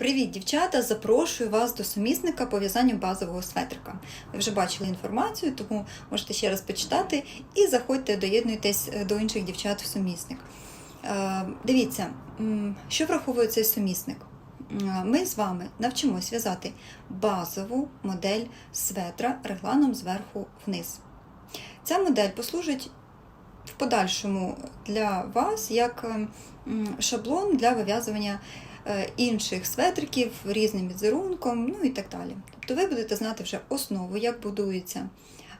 Привіт, дівчата! Запрошую вас до сумісника по в'язанню базового светрика. Ви вже бачили інформацію, тому можете ще раз почитати і заходьте, доєднуйтесь е, до інших дівчат в сумісник. Е, Дивіться, що враховує цей сумісник. Ми з вами навчимось в'язати базову модель светра регланом зверху вниз. Ця модель послужить в подальшому для вас як е, шаблон для вив'язування е, інших светриків різним візерунком, ну і так далі. Тобто ви будете знати вже основу, як будується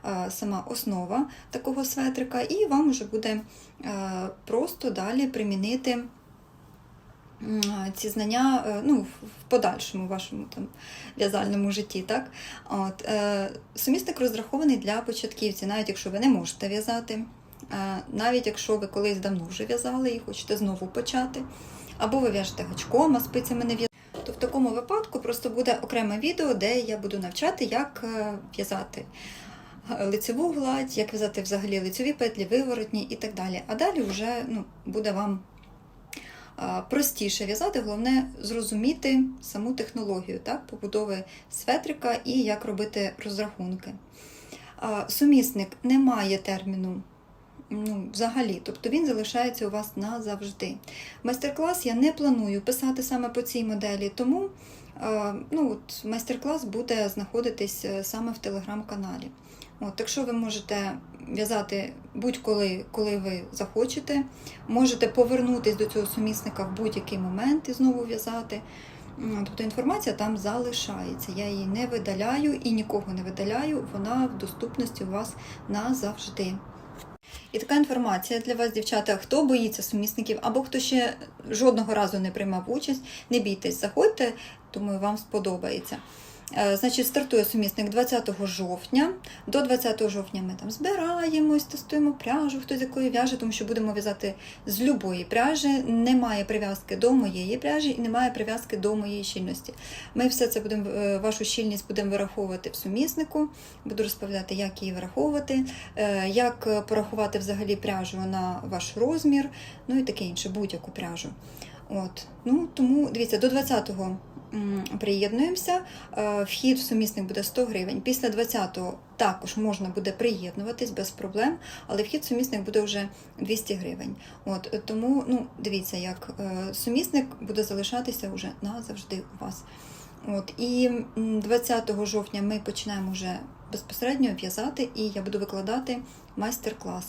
е, сама основа такого светрика, і вам вже буде просто далі примінити ці знання ну, в подальшому вашому там в'язальному житті. Так? От, е, сумісник розрахований для початківців, навіть якщо ви не можете в'язати, навіть якщо ви колись давно вже в'язали і хочете знову почати, або ви в'яжете гачком, а спицями не в'язати. То в такому випадку просто буде окреме відео, де я буду навчати, як е, в'язати е, лицеву гладь, як в'язати взагалі лицеві петлі, виворотні і так далі. А далі вже ну, буде вам простіше в'язати, головне зрозуміти саму технологію так, побудови светрика і як робити розрахунки. Сумісник не має терміну ну, взагалі, тобто він залишається у вас назавжди. Майстер-клас я не планую писати саме по цій моделі, тому е, ну, от, майстер-клас буде знаходитись е, саме в телеграм-каналі. От, так що ви можете в'язати будь-коли, коли ви захочете. Можете повернутися до цього сумісника в будь-який момент і знову в'язати. Тобто інформація там залишається. Я її не видаляю і нікого не видаляю, вона в доступності у вас назавжди. І така інформація для вас, дівчата, хто боїться сумісників або хто ще жодного разу не приймав участь, не бійтесь, заходьте, думаю, вам сподобається. Е, Значить, стартує сумісник 20 жовтня. До 20 жовтня ми там збираємось, тестуємо пряжу, хто з якої в'яже, тому що будемо в'язати з любої пряжі. Немає прив'язки до моєї пряжі і немає прив'язки до моєї щільності. Ми все це будемо, е, вашу щільність будемо вираховувати в суміснику. Буду розповідати, як її вираховувати, е, як порахувати взагалі пряжу на ваш розмір, ну і таке інше, будь-яку пряжу. От. Ну, тому дивіться, до 20-го приєднуємося. Е, Вхід в сумісник буде 100 гривень. Після 20-го також можна буде приєднуватись без проблем, але вхід в сумісник буде вже 200 гривень. От, тому ну, дивіться, як е, сумісник буде залишатися вже назавжди у вас. От, і 20 жовтня ми починаємо вже безпосередньо в'язати, і я буду викладати майстер-класи.